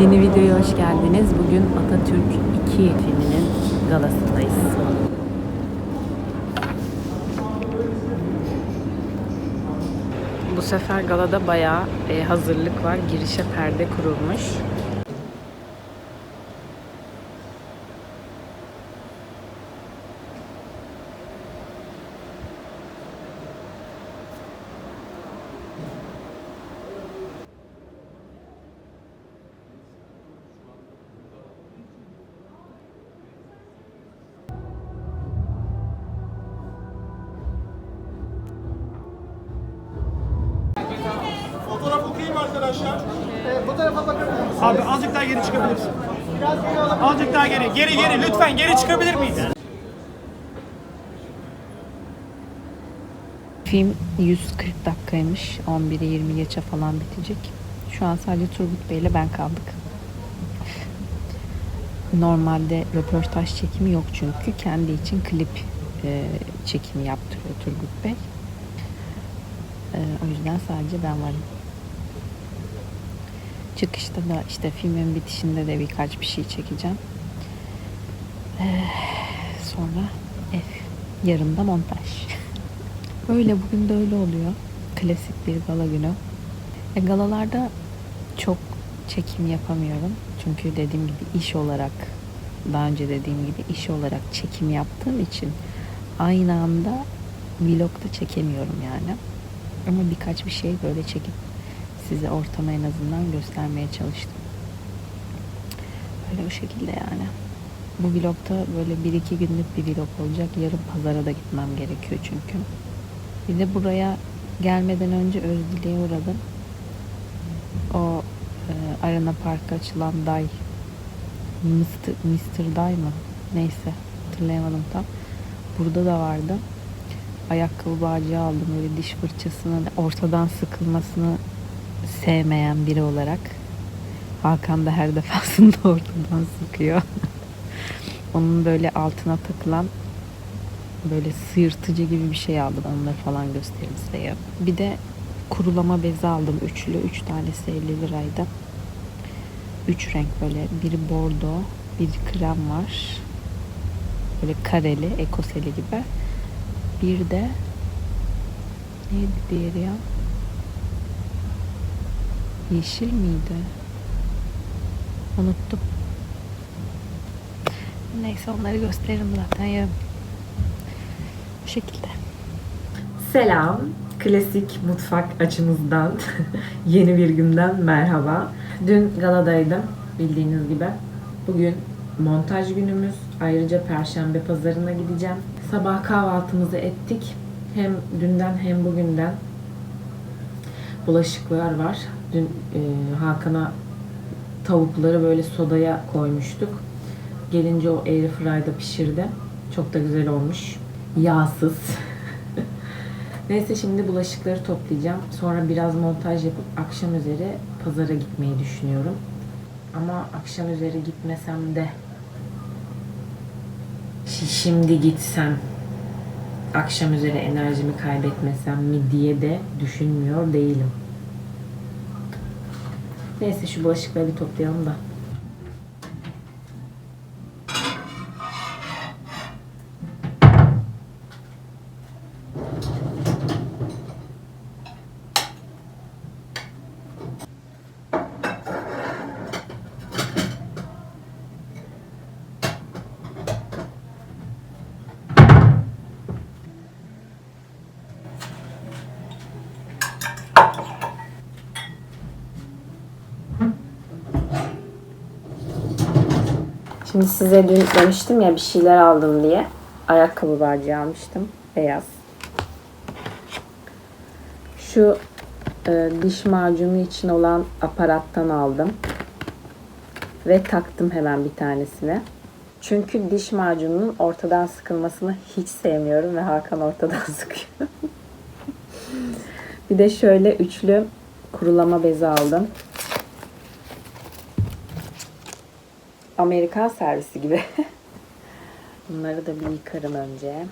Yeni videoya hoş geldiniz. Bugün Atatürk 2 filminin galasındayız. Bu sefer galada bayağı e, hazırlık var. Girişe perde kurulmuş. Okuyayım arkadaşlar. Abi azıcık daha geri çıkabilirsin. Azıcık daha geri. Geri geri lütfen geri çıkabilir miyiz? Film 140 dakikaymış. 11'i 20 geçe falan bitecek. Şu an sadece Turgut Bey ile ben kaldık. Normalde röportaj çekimi yok çünkü. Kendi için klip e, çekimi yaptırıyor Turgut Bey. E, o yüzden sadece ben varım. Çıkışta da işte filmin bitişinde de birkaç bir şey çekeceğim. E, sonra ev. Yarın da montaj. Öyle bugün de öyle oluyor. Klasik bir gala günü. E, galalarda çok çekim yapamıyorum. Çünkü dediğim gibi iş olarak daha önce dediğim gibi iş olarak çekim yaptığım için aynı anda vlogda çekemiyorum yani. Ama birkaç bir şey böyle çekip size ortamı en azından göstermeye çalıştım. Böyle o şekilde yani. Bu vlogda böyle bir iki günlük bir vlog olacak. Yarın pazara da gitmem gerekiyor çünkü. Bir de buraya gelmeden önce Özdilek'e uğradım. O e, Arena Park'a açılan Day Mr. Mr. Day mı? Neyse hatırlayamadım tam. Burada da vardı. Ayakkabı bağcığı aldım. Böyle diş fırçasını ortadan sıkılmasını sevmeyen biri olarak. Hakan da her defasında ortadan sıkıyor. Onun böyle altına takılan böyle sıyırtıcı gibi bir şey aldım. Onları falan göstereyim size. Bir de kurulama bezi aldım. Üçlü. Üç tanesi 50 liraydı. Üç renk böyle. Biri bordo, bir krem var. Böyle kareli, ekoseli gibi. Bir de neydi diğeri ya? Yeşil miydi? Unuttum. Neyse onları gösteririm zaten yarın. Bu şekilde. Selam. Klasik mutfak açımızdan yeni bir günden merhaba. Dün galadaydım bildiğiniz gibi. Bugün montaj günümüz. Ayrıca perşembe pazarına gideceğim. Sabah kahvaltımızı ettik. Hem dünden hem bugünden bulaşıklar var. Dün e, Hakan'a tavukları böyle sodaya koymuştuk. Gelince o airfryer'da pişirdi. Çok da güzel olmuş. Yağsız. Neyse şimdi bulaşıkları toplayacağım. Sonra biraz montaj yapıp akşam üzeri pazara gitmeyi düşünüyorum. Ama akşam üzeri gitmesem de şi- şimdi gitsem akşam üzeri enerjimi kaybetmesem mi diye de düşünmüyor değilim. Neyse şu bulaşıkları bir toplayalım da. Şimdi size dün demiştim ya bir şeyler aldım diye. Ayakkabı bağcığı almıştım. Beyaz. Şu e, diş macunu için olan aparattan aldım. Ve taktım hemen bir tanesine. Çünkü diş macununun ortadan sıkılmasını hiç sevmiyorum ve Hakan ortadan sıkıyor. bir de şöyle üçlü kurulama bezi aldım. Amerikan servisi gibi. Bunları da bir yıkarım önce.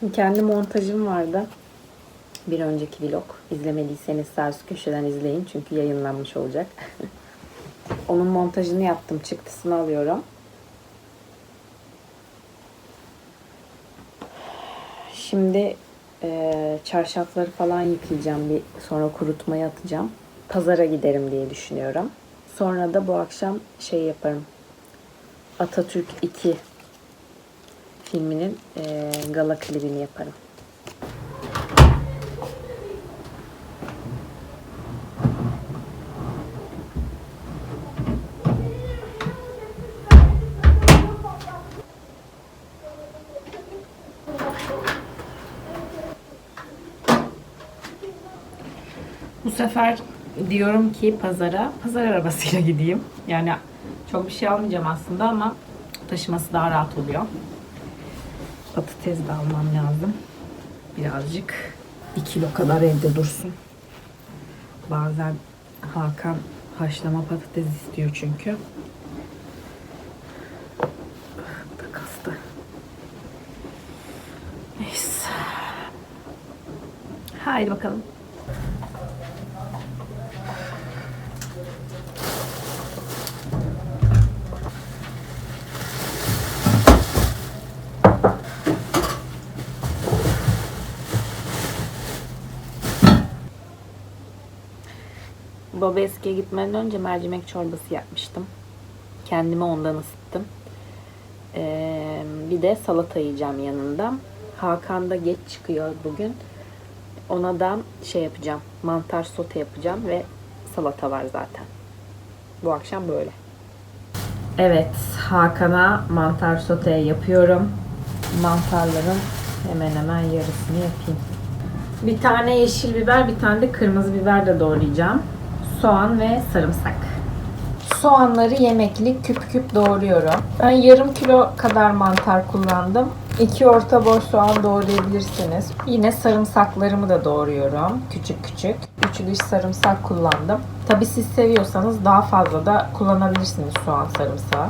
Şimdi kendi montajım vardı. Bir önceki vlog. İzlemediyseniz sağ köşeden izleyin. Çünkü yayınlanmış olacak. Onun montajını yaptım. Çıktısını alıyorum. Şimdi eee, çarşafları falan yıkayacağım. Bir sonra kurutmaya atacağım. Pazara giderim diye düşünüyorum. Sonra da bu akşam şey yaparım. Atatürk 2 filminin eee, gala klibini yaparım. Bu sefer diyorum ki pazara, pazar arabasıyla gideyim. Yani çok bir şey almayacağım aslında ama taşıması daha rahat oluyor. Patates de almam lazım. Birazcık. Bir kilo kadar evde dursun. Bazen Hakan haşlama patates istiyor çünkü. Da kastı. Neyse. Haydi bakalım. Baba eskiye gitmeden önce mercimek çorbası yapmıştım. Kendime ondan ısıttım. Ee, bir de salata yiyeceğim yanında. Hakan da geç çıkıyor bugün. Ona da şey yapacağım. Mantar sote yapacağım ve salata var zaten. Bu akşam böyle. Evet, Hakan'a mantar sote yapıyorum. Mantarların hemen hemen yarısını yapayım. Bir tane yeşil biber, bir tane de kırmızı biber de doğrayacağım. Soğan ve sarımsak. Soğanları yemeklik küp küp doğruyorum. Ben yarım kilo kadar mantar kullandım. 2 orta boy soğan doğrayabilirsiniz. Yine sarımsaklarımı da doğruyorum. Küçük küçük. 3 diş sarımsak kullandım. Tabi siz seviyorsanız daha fazla da kullanabilirsiniz soğan sarımsağı.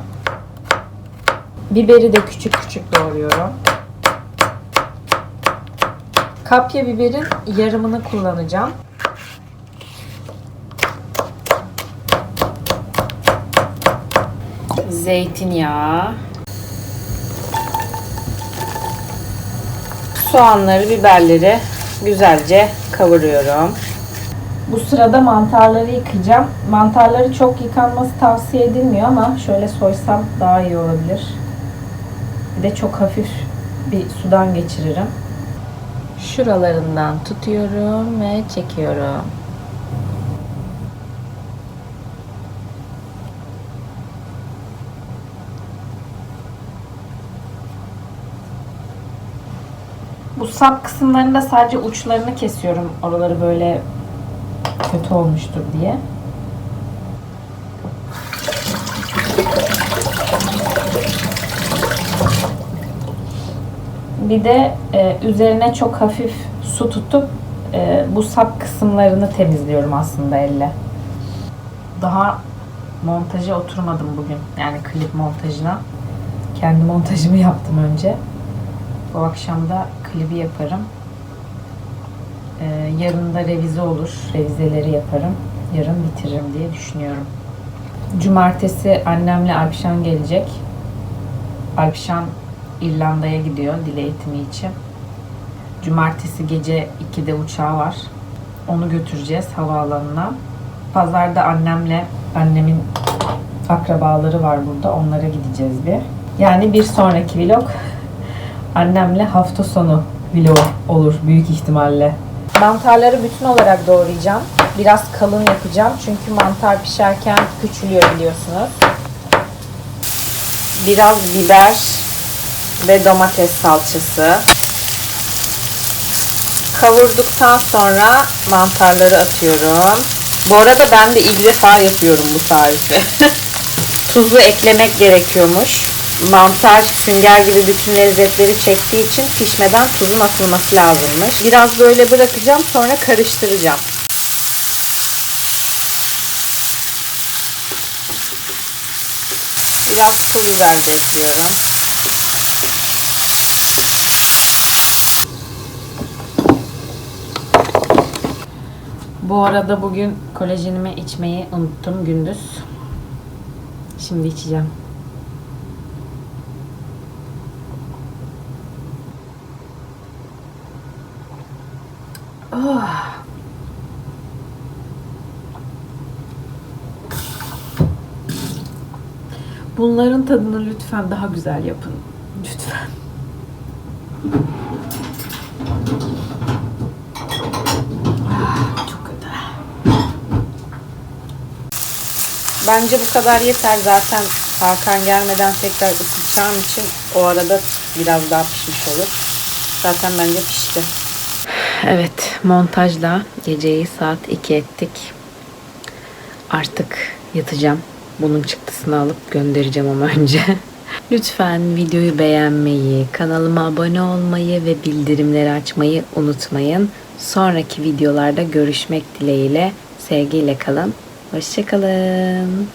Biberi de küçük küçük doğruyorum. Kapya biberin yarımını kullanacağım. Zeytinyağı. Soğanları, biberleri güzelce kavuruyorum. Bu sırada mantarları yıkayacağım. Mantarları çok yıkanması tavsiye edilmiyor ama şöyle soysam daha iyi olabilir. Bir de çok hafif bir sudan geçiririm. Şuralarından tutuyorum ve çekiyorum. Bu sap kısımlarında sadece uçlarını kesiyorum. Oraları böyle kötü olmuştur diye. Bir de e, üzerine çok hafif su tutup e, bu sap kısımlarını temizliyorum aslında elle. Daha montaja oturmadım bugün. Yani klip montajına. Kendi montajımı yaptım önce. Bu akşam da klibi yaparım. Ee, yarın da revize olur. Revizeleri yaparım. Yarın bitiririm diye düşünüyorum. Cumartesi annemle Alpşan gelecek. Alpşan İrlanda'ya gidiyor dil eğitimi için. Cumartesi gece 2'de uçağı var. Onu götüreceğiz havaalanına. Pazarda annemle annemin akrabaları var burada. Onlara gideceğiz bir. Yani bir sonraki vlog annemle hafta sonu vlog olur büyük ihtimalle. Mantarları bütün olarak doğrayacağım. Biraz kalın yapacağım çünkü mantar pişerken küçülüyor biliyorsunuz. Biraz biber ve domates salçası. Kavurduktan sonra mantarları atıyorum. Bu arada ben de ilk defa yapıyorum bu tarifi. Tuzu eklemek gerekiyormuş. Mantar sünger gibi bütün lezzetleri çektiği için pişmeden tuzun atılması lazımmış. Biraz böyle bırakacağım sonra karıştıracağım. Biraz pul biber de ekliyorum. Bu arada bugün kolajenimi içmeyi unuttum gündüz. Şimdi içeceğim. Oh. Bunların tadını lütfen daha güzel yapın. Lütfen. Ah, çok kötü. Bence bu kadar yeter. Zaten Hakan gelmeden tekrar ısıtacağım için o arada biraz daha pişmiş olur. Zaten bence pişti. Evet, montajla geceyi saat 2 ettik. Artık yatacağım. Bunun çıktısını alıp göndereceğim ama önce. Lütfen videoyu beğenmeyi, kanalıma abone olmayı ve bildirimleri açmayı unutmayın. Sonraki videolarda görüşmek dileğiyle. Sevgiyle kalın. Hoşçakalın.